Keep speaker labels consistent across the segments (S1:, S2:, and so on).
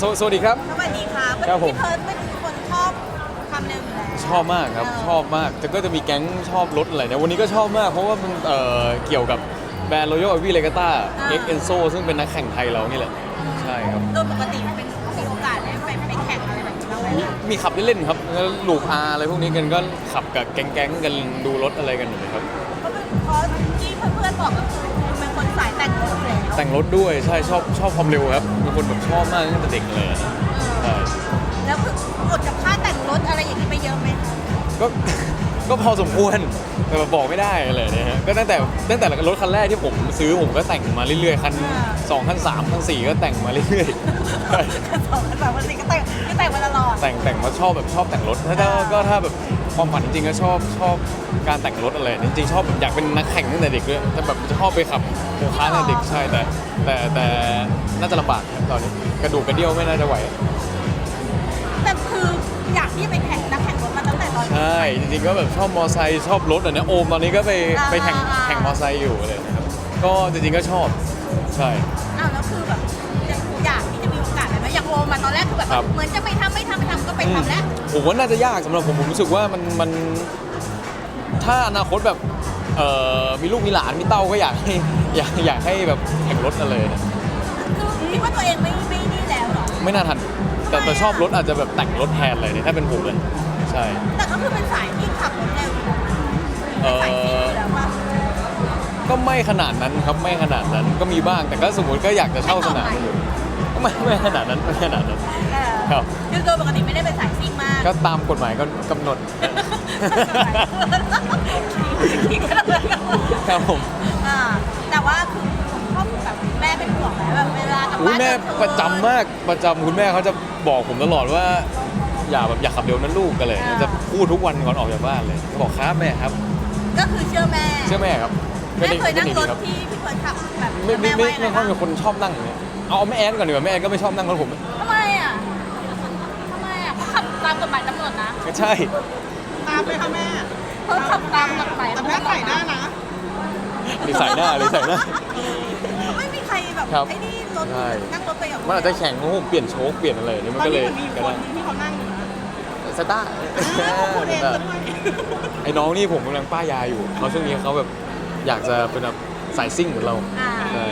S1: สวสวัสดีครับ
S2: สวัสดีค่ะ
S1: ครับผม
S2: พี่เพิร์ดเป็นคนชอบความเร็วอยู่แล้ว
S1: ชอบมากครับ
S2: เช
S1: อบมาก แต่ก็จะมีแก๊งชอบรถอะไรเนี่ยวันนี้ก็ชอบมาก เพราะว่ามันเอ่อเกี่ยวกับแบรนด์ Royal Avi Regatta X Enzo ซึ่งเป็นนักแข่งไทยเรานี่แหละ ใช่ครับ
S2: โดยปกติเป็นมีโอกาสได้ไปไปแข่งอะไรแบบนี้บ้างไหม
S1: มีมีขับเล่นๆครับแล้วลูกอาอะไรพวกนี้กันก็ขับกับแก๊งๆกันดูรถอะไรกันอยู่ครับ
S2: เพราะเป็นเพราะที่เพื่อนๆบอกก็คือคุณเป็นคนสายแต่งรถอยู่ แล้ว
S1: แต่งรถด้วยใช่ชอบชอบความเร็วครับเป็นคนแบบชอบมากตั้งแต่เด็กเลยอะใช่
S2: แล้วคือหมดกับค่าแต่งรถอะไรอย่างนี้ไปเยอะไหม
S1: ก็ ก็พอสมควร แต่แบบบอกไม่ได้เลยนะฮะก็ตั้งแต่ตั้งแต่รถคันแรกที่ผมซื้อผมก็แต่งมาเรื่อยๆคันสองคันสามคันสี่ก็แต่งมาเรื่อยๆใช่
S2: กันสองกันสามวันสี่ก็แต่งก็แต่งมาตลอด
S1: แต่งแต่งมาชอบแบบชอบแต่งรถถ้าถ้าก็ถ้าแบบความฝันจริงๆก็ชอบชอบการแต่งรถอะไรจริงๆชอบแบบอยากเป็นนักแข่งตั้งแต่เด็กด้วยแต่แบบชอบไปขับโคคาร์ตั้งแต่เด็กใช่แต่แต่แต่น่าจะลำบากครับตอนนี้กระดูกกระเดี่ยวไม่น่าจะไหว ช่จริงๆก็แบบชอบมอไซค์ชอบรถอะเนี่ยโอมตอนนี้ก็ไป
S2: อ่า
S1: ไปแข่ง
S2: อ่า
S1: แข่งมอไซค์อยู่เลยนะครับก็จริงๆก็ชอบใช่
S2: อ้าวแล้วคือแบบอยากที่จะมีโอกาสไหมอย่างโอมาตอนแรกคือแบบ
S1: ครับ
S2: เหมือนจะไม่ทำไม่ทำไม่ทำก็ไปทำแล้ว
S1: ผมว่าน่าจะยากสำหรับผมผมรู้สึกว่ามันมันถ้าอนาคตแบบเอ่อมีลูกมีหลานมีเต้าก็อยากให้อยากอยากให้แบบแข่งรถอะไรนะ
S2: คือคิดว่าตัวเองไม่ไม่นี่แล้วเหรอ
S1: ไม่น่าทัน แต่แต่ชอบรถอาจจะแบบแต่งรถแทนเลยเนี่ยถ้าเป็นผมเลย ใช่
S2: แต่ก็คือเป็นสายที่ขับรถเร็วอยู่แล้วนะ
S1: เอ
S2: เป็นสายซิ่ง
S1: อ
S2: อยู่แล้วว่า
S1: ก็ไม่ขนาดนั้นครับไม่ขนาดนั้นก็มีบ้างแต่ก็สมมติก็อยากจะเช่าสนามอยู่ก็ไม่ไม่ขนาดนั้นไม่ขนาดนั้น
S2: เออ
S1: ครับ
S2: คือโดยปกติไม่ได้เป็นสายซิ่งมาก
S1: ก็ตามกฎหมายก็กำหนดครับผม
S2: อ่าแต่ว่าคือครอบครัวแบบแม่เป็นห่วงไหมแบบเวลากลับ
S1: อุ้ย
S2: บ้าน
S1: แม่
S2: กลางคืน
S1: ประจำมากประจำคุณแม่เขาจะบอกผมตลอดว่า อย่าแบบอย่าขับเร็วนั้นลูกกันเลยจะพูดทุกวันก่อนออกจากบ้านเลยก็บอกครับแม่ครับ
S2: ก็คือเชื่อแม่
S1: เชื่อแม่ครับ
S2: แม่เคยนั่ง
S1: ดี
S2: รถ
S1: ครับ
S2: ที่พี่เคยขับแบบ
S1: ไม่ไม่
S2: แม่
S1: ไม่
S2: ไว้
S1: ไม่ค่อย
S2: นะ
S1: เป็นคนชอบนั่งอย่างเงี้ยเอาเอาแม่แอนก่อนดีกว่าแม่แอนก็ไม่ชอบนั่งรถผม
S2: ทำไมอะทำไมอะเขาขับตามกฎหมายตำรวจนะ
S1: ไม่ใช่
S3: ตามไปค่ะแม่
S2: เขาขับตามกฎหมาย
S3: แต่แม่ใส่หน้านะ
S1: หรือใส่หน้าหรือใส่หน้า
S2: ไม่มีใครแบบ
S1: ครับ
S2: ไอ้นี่รถ
S1: ใช่
S2: นั่งรถไปกับ
S1: มันอาจจะแข่งของผมเปลี่ยนโชคเปลี่ยนอะไรนี่มัน
S3: ตอน
S1: ก็เล
S3: นี้
S1: ย
S3: มันมีอยู่
S1: ก็
S3: ค
S1: ได้
S3: นนึงที่เขานั่งอยู่นะ
S1: สตาร์
S3: อ้าวคุณเองก็ด้วย
S1: ไอ้น้องนี่ผมกำลังป้ายยาอยู่เขาช่วงนี้เขาแบบอยากจะเป็นแบบสายซิ่งเหมือนเรา
S2: อ่า
S1: ใช่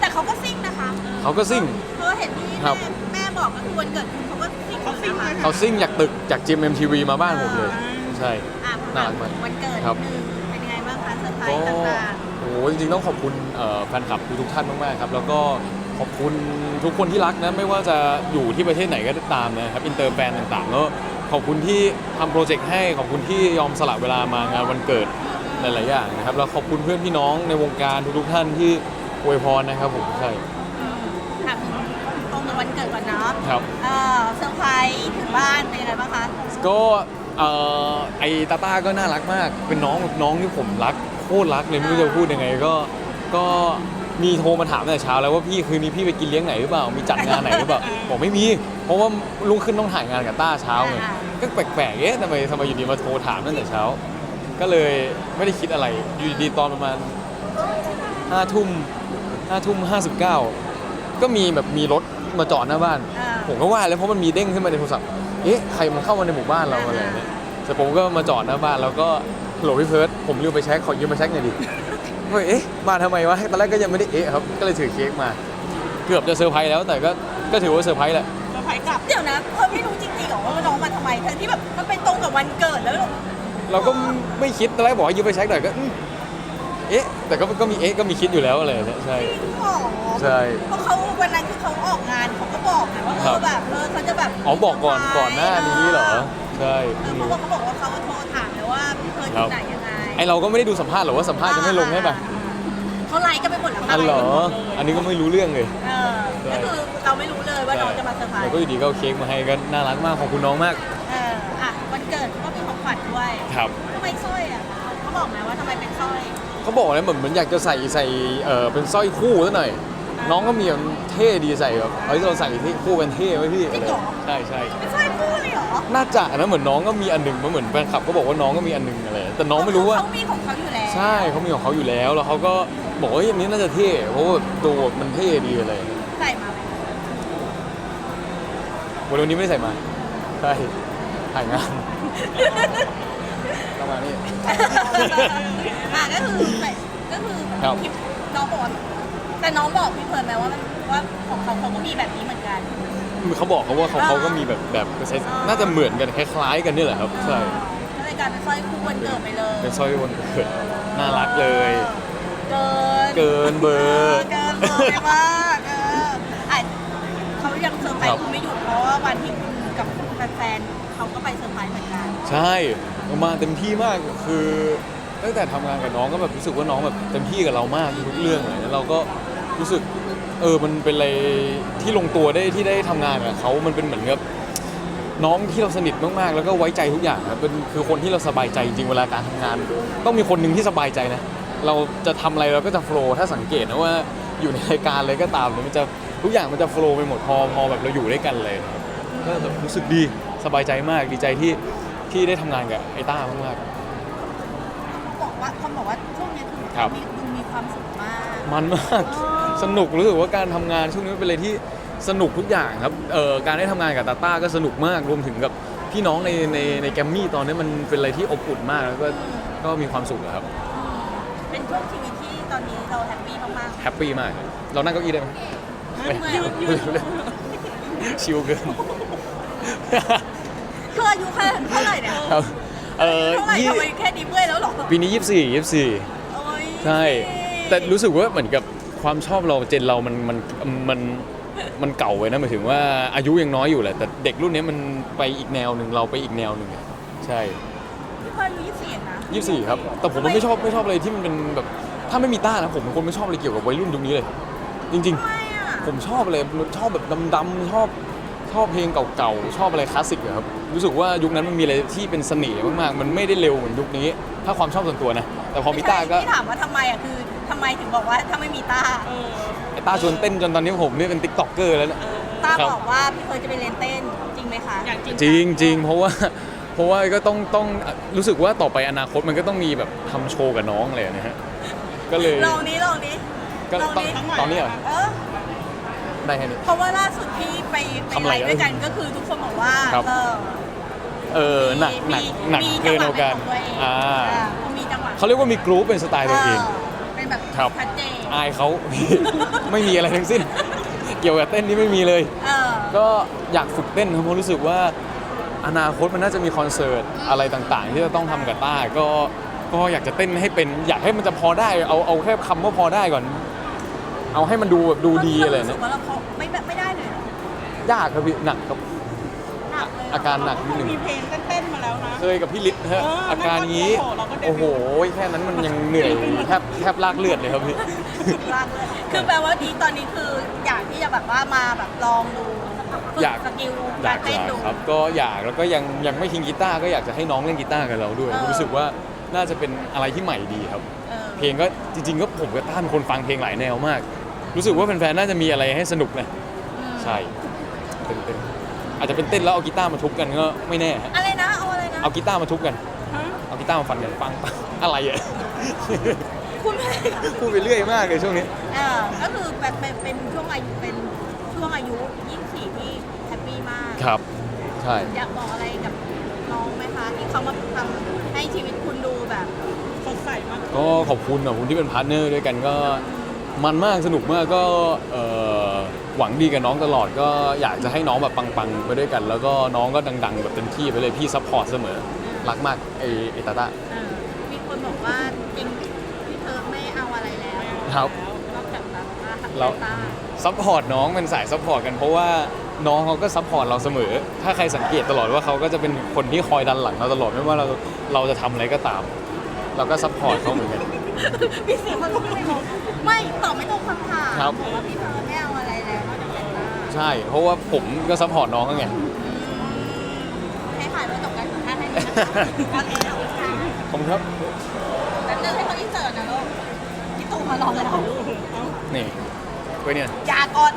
S2: แต่เขาก็ซิ่งนะคะ
S1: เขาก็ซิ่ง
S2: เพราะเห็นที่
S1: ครับ
S2: แม่แม่บอกก็คือวันเกิดคุณเขาก็ซิ่ง
S3: เขาซิ่ง
S2: นะ
S3: เลย
S2: คะ
S1: เขาซิ่งจากตึกจากจิมเอ็มทีวีมาบ้านผมเลย ใช่
S2: อะ
S1: น่ารักมาก
S2: วันเกิด
S1: ครับ
S2: หนึ่งเป็นยังไงบ้างคะเซอร์ไพร
S1: ก็
S2: ส์ต่าง
S1: โอ้โหจริงๆต้องขอบคุณเอ่อแฟนคลับทุกๆท่านมากๆครับแล้วก็ขอบคุณทุกคนที่รักนะไม่ว่าจะอยู่ที่ประเทศไหนก็ตามนะครับอินเตอร์แฟนต่างๆก็ ขอบคุณที่ทำโปรเจกต์ให้ขอบคุณที่ยอมสละเวลามางานวันเกิดหลาย ๆ อย่างนะครับ แล้วขอบคุณเพื่อนพี่น้องในวงการทุก ๆ ท่านที่อวยพรนะครับผมใช่
S2: ๆอืมถามถึงตรงกับวันเกิดก่อนเนาะ
S1: ครับ
S2: เออเซอร์ไพรส์ถึงบ้านเป็นยังไงบ้างคะ
S1: ก็เอ่อไอตาต้าก็น่ารักมาก เป็นน้องน้องที่ผมรักโคตรรักเลยไม่รู้จะพูดยังไงก็ก็ มีโทรมาถามตั้งแต่เช้าแล้วว่าพี่คืนนี้พี่ไปกินเลี้ยงไหนหรือเปล่า มีจัดงานไหนหรือเปล่าบอกไม่มี เพราะว่าลุงขึ้นต้องถ่ายงานกับต้าเช้าไงก็แปลกๆเอ๊ะทำไมทำไมอยู่ดีมาโทรถามตั้งแต่เช้า ก็เลยไม่ได้คิดอะไรอยู่ดีๆตอนประมาณห้าทุ่มห้าทุ่มห้าสิบเก้าก็มีแบบมีรถมาจอดหน้าบ้าน
S2: อ่า
S1: ผมก็ว่าแล้วเพราะมันมีเด้งขึ้นมาในโทรศัพท์ เอ๊ะใครมันเข้ามาในหมู่บ้านเราอะไรเนี่ยแต่ผมก็มาจอดหน้าบ้านแล้วก็โหลพี่เพิร์ดผมลืมไปเช็คขอยืมมาเช็คหน่อยดิ เฮ้ยเอ๊ะมาทำไมวะตอนแรกก็ยังไม่ได้เอ๊ะครับก็เลยถือเค้กมา เกือบจะเซอร์ไพรส์แล้วแต่ก็ก็ถือว่าเซอร์ไพรส์แหละ
S3: เซอร์ไพรส์กลับ
S2: เดี๋ยวนะเธอไม่รู้จริงๆเหรอว่าน้องมาทำไมทั้งที่แบบมันเป็นตรงกับวันเกิดแล้ว
S1: เราก็ไม่คิดตอนแรกบอกให้ยืมไปเช็คหน่อยก็อืมเอ๊ะแต่ก็ก็มีเอ๊ะก็มีคิดอยู่แล้วอะไรเนี่ยใช่
S2: จริงเหรอ
S1: ใช่
S2: เพราะเขาวันนั้นคือเขาออกงานเขาก็บอกไงว่าเอ
S1: ครั
S2: อบแบบเออเขาจะแบบ
S1: อ๋อบอกก่อนก่อนหน้านี้เหรอใช่
S2: เอ
S1: เพิ่
S2: องเพราะ
S1: รู้
S2: ว่าเขาบอกว่าเขาโทรถามเลยว่าพี่เพิร์ดอยู่ไหนยังไง
S1: ไอเราก็ไม่ได้ดูสัมภาษณ์หรอกว่าสัมภาษณ์จะไม่ลงใช่ปะ
S2: เขาไลค์กันไปหมดแล้ว
S1: อันเหรอ อันนี้ก็ไม่รู้เรื่องเลย
S2: เออก็คือเราเราไม่รู้เลยว่าน้องจะมาเซอร์ไพร
S1: แล้ว
S2: ส์
S1: ก็อยู่ดีก็เอาเค้กมาให้ก็น่ารักมากขอบคุณน้องมาก
S2: เอออะวันเกิดก็มีของขวัญด้วย
S1: ครับ
S2: ทำไมสร้อยอะเขาบอกไหมว่าทำไมเป็นสร้อย
S1: เขาบอกนะเหมือนเหมือนอยากจะใส่ใส่เออเป็นสร้อยคู่ซะหน่อย น้องก็มีแบบเท่ดีใส่แบบเฮ้ยเราใส่ที่คู่เป็นเท่ไหมพี่ใช่ใช่
S2: เป็นสร้อยคู่เลยเหรอ
S1: น่าจะนะเหมือนน้องก็มีอันหนึ่งมันเหมือนแฟนคลับก็บอกว่าน้องก็มีอันหนึ่งอะไรแต่น้องไม่รู้ว่า
S2: เขามีของเขาอยู่แล้ว
S1: ใช่เขามีของเขาอยู่แล้วแล้วเขาก็บอกว่าเฮ้ยอันนี้น่าจะเท่เพราะว่าตัวมันเท่ดีอะไร
S2: ใส่มาไหม
S1: วันนี้ไม่ได้ใส่มาใช่ถ่ายงานประมาณนี้
S2: อะก็คือใส่ก็คือ
S1: ครับ
S2: คลิปน้องบอกว่า แต่น้องบอกพี่เพิร์นไหมว่ามันว่าของเขาเขาก็มีแบบนี้เหมือนกัน
S1: เขาบอกเขาว่าเขาเขาก็มีแบบแบบใช้น่าจะเหมือนกันคล้ายๆกันนี่แหละครับใช่
S2: ก็เลยกลายเป็นสร้อยคู่วันเกิดไปเลย
S1: เป็นสร้อยวันเกิดน่ารักเลย
S2: เกิน
S1: เกินเบอร์
S2: เกินเบอร์ไปมากเอออะเขายังเซอร์ไพร
S1: ครั
S2: ส์
S1: บ
S2: คุณไม่หยุดเพราะว่าวันที่คุณกับแฟนๆเขาก็ไปเซอร์ไพรส์เหมือนกัน
S1: ใช่มาเต็มที่มากคือตั้งแต่ทำงานกับน้องก็แบบรู้สึกว่าน้องแบบเต็มที่กับเรามากทุกเรื่องเลยแล้วเราก็ รู้สึกเออมันเป็นอะไรที่ลงตัวได้ที่ได้ทำงานกับเขามันเป็นเหมือนกับน้องที่เราสนิทมากๆ แล้วก็ไว้ใจทุกอย่างครับเป็นคือคนที่เราสบายใจจริงเวลาการทำงาน ต้องมีคนหนึ่งที่สบายใจนะ เราจะทำอะไรเราก็จะโฟล์ถ้าสังเกตนะว่าอยู่ในรายการอะไรก็ตามเนี่ยมันจะทุกอย่างมันจะโฟล์ไปหมดพอพอแบบเราอยู่ด้วยกันเลย ก็แบบรู้สึกดีสบายใจมากดีใจที่ที่ได้ทำงานกับไอ้ต้ามาก
S2: เขาบอกว่าเขาบอกว่าช่วงนี้คือ
S1: ครับ
S2: มี คุณมีความสุขมาก
S1: ๆมันมาก
S2: อ๋อ
S1: สนุกรู้สึกว่าการทำงานช่วงนี้มันเป็นอะไรที่สนุกทุกอย่างครับเอ่อการได้ทำงานกับตาต้าก็สนุกมากรวมถึงกับพี่น้องในในในแกรมมี่ตอนนี้มันเป็นอะไรที่อบอุ่นมากแล้วก็ก็มีความสุขอะครับ
S2: อืมเป็นช่วงชีวิตที่ตอนนี้เราแฮปปี้มาก
S1: แฮปปี้มากเรานั่งเก้าอี้ได้ไหม
S2: ๆ
S1: ไม่
S2: เมื่อย
S1: ชิลเกิน
S2: คืออายุแค่เท่าไหร่เนี่ย
S1: ครับเออ
S2: เท่าไหร่
S1: ยี่
S2: ทำไมแค่นี้เมื่อยแล้วเหรอ
S1: ปีนี้ยี่สิบสี่ยี่สิบสี่
S2: โอ้ย
S1: ใช่ แต่รู้สึกว่าเหมือนกับความชอบเราเจนเรามันมันมันมันเก่าไว้นะหมายถึงว่าอายุยังน้อยอยู่แหละแต่เด็กรุ่นนี้มันไปอีกแนวหนึ่งเราไปอีกแนวหนึ่งอะใช่
S2: พี่เพิร์นอายุยี่สิบสี่เองนะ
S1: ยี่สี่ครับ แต่ผมมันไม่ชอบไม่ชอบอะไรที่มันเป็นแบบถ้าไม่มีต้านะผมเป็นคนไม่ชอบอะไรเกี่ยวกับวัยรุ่นยุคนี้เลย จริง
S2: ทำไมอะ
S1: ๆ ผมชอบอะไรชอบแบบดำๆชอบชอบเพลงเก่าๆชอบอะไรคลาสสิกอะครับรู้สึกว่ายุคนั้นมันมีอะไรที่เป็นเสน่ห์มากๆ มันไม่ได้เร็วเหมือนยุคนี้ ถ้าความชอบส่วนตัวนะแต่พอมีต้าก็
S2: ที่ถามว่าทำไมอะคือ ทำไมถึงบอกว่าถ้าไม่มีต้า
S1: ไอ้ต้าชวนเต้นจนตอนนี้ผมเนี่ยเป็นติ๊กต็อกเกอร์แล้วนะ
S2: ต้า
S1: ครับ
S2: บอกว่าพี่เพิร์นจะไปเรียนเต้นจริงไหมคะ
S3: อยากจริง
S1: จริงจริงเพราะว่าเพราะว่าก็ต้องต้องรู้สึกว่าต่อไปอนาคตมันก็ต้องมีแบบทำโชว์กับน้องเลยนะฮะก็เลย
S2: ลองนี้ลองนี้
S1: ก็
S2: ลอง
S1: ตอน
S2: นี้
S1: ตอนนี้เหรอ
S2: เออ
S1: ได้แค่นี้
S2: เพราะว่าล่าสุดที่ไปไป
S1: ทำอะไร
S2: ไลฟ์ด้วยกันก็คือทุกคนบอกว่า
S1: ครับ
S2: เออ
S1: เออหนักหนัก
S2: มี
S1: หนัก
S2: มี
S1: เกินเอากัน
S2: จังหวะเป็นของตัวเอง
S1: อ่า
S2: อ่ามีจังหวะ
S1: เขาเรียกว่ามีกรุ๊ปเป็นสไตล์ตัวเอง
S2: เป็น แบบ
S1: ครับ
S2: ชัดเจน
S1: อายเขา ไม่มีอะไรทั้งสิ้น เกี่ยวกับเต้นนี่ไม่มีเลย
S2: เออ
S1: ก็อยากฝึกเต้นครับเพราะรู้สึกว่าอนาคตมันน่าจะมีคอนเสิร์ตอะไรต่างๆ ที่จะต้องทำกับต้าก็ก็อยากจะเต้นให้เป็น อยากให้มันจะพอได้เอาเอาแค่คำว่าพอได้ก่อน เอาให้มันดูแบบดูดีอะไร
S2: รู้สึ
S1: เนี่ย
S2: กว่าเราพอไม่แบบไม่ได้เลยเหรอยา
S1: กครับพี่หนักครับ อาการหนักนิดนึง
S3: มีเพลงเต้นๆมาแล้วนะ
S1: เคยกับพี่ฤทธิ์ฮะ
S3: เออ
S1: อาการนี้
S3: เราก็เดบิวต์
S1: โอ้โห แค่นั้นมันยังเหนื่อยแทบแทบลากเลือดเลยครับพี่
S2: ลากเลยคือแปลว่านี้ตอนนี้คืออยากที่จะแบบว่ามาแบบลองดูฝึก
S1: อยาก
S2: สกิล
S1: อยาก
S2: การเต้น
S1: อยาก
S2: ดู
S1: ครับก็อยากแล้วก็ยังยังไม่ทิ้งกีตาร์ก็อยากจะให้น้องเล่นกีตาร์กับเราด้วย
S2: เออ
S1: รู้สึกว่าน่าจะเป็นอะไรที่ใหม่ดีครับ
S2: เออ
S1: เพลงก็จริง ๆ ก็ผมกับต้าเป็นคนฟังเพลงหลายแนวมาก รู้สึกว่าแฟนๆน่าจะมีอะไรให้สนุกนะ
S2: อืม
S1: ใช่เต้นเต้น อาจจะเป็นเต้นแล้วเอากีตาร์มาทุบกันก็ไม่แน่ฮะ
S2: อะไรนะเอาอะไรนะ
S1: เอากีตาร์มาทุบกัน
S3: ฮะ
S1: เอากีตาร์มาฟันกันปังปังอะไรอะ
S2: คุณแม่
S1: พูดไปเรื่อยมากเลยช่วงนี้
S2: เออก็คือแบบเป็นเป็นช่วงอายุเป็นช่วงอายุ 24 ที่แฮปปี้มาก
S1: ครับ ใช่
S2: อยากบอกอะไรกับน้องไหมคะที่เขามาทำให้ชีวิตคุณดูแบบ
S3: สดใสมาก
S1: ก็ขอบคุณขอบคุณที่เป็นพาร์ทเนอร์ด้วยกันก็มันมากสนุกมากก็เอ่อ หวังดีกับน้องตลอดก็อยากจะให้น้องแบบปังๆไปด้วยกัน แล้วก็น้องก็ดังๆแบบเต็มที่ไปเลยพี่ซัพพอร์ตเสมอ รักมากไอไอตาตา
S2: เออมีคนบอกว่าจริงพี่เธอไม่เอาอะไรแล้ว
S1: ครับ
S2: นอกจากแบบว่าฮัต
S1: เรา
S2: ตา
S1: ซัพพอร์ตน้องเป็นสายซัพพอร์ตกันเพราะว่าน้องเขาก็ซัพพอร์ตเราเสมอ ถ้าใครสังเกตตลอดว่าเขาก็จะเป็นคนที่คอยดันหลังเราตลอดไม่ว่าเราเราจะทำอะไรก็ตาม เราก็ซัพพอร์ตเขาเหมือนกัน
S2: พี่เสียงมันไม่ตรงไม่ตอบไม่ตรงคำถาม
S1: ครับ
S2: บอกว่าพี่เธอ
S1: ใช่ เพราะว่าผมก็ซัพพอร์ตน้องก็ไง
S3: ให้ถ่ายไว้ตกกันของท่านให้ดีนะคะโอเคขอบคุณค่ะ
S1: ขอบคุณครับ
S3: แล้วเดินให้เขาอินเสิร์ตนะลูกพี่ตู่มาลองแล้ว
S1: นี่ไว้เนี่ย
S3: อย่ากด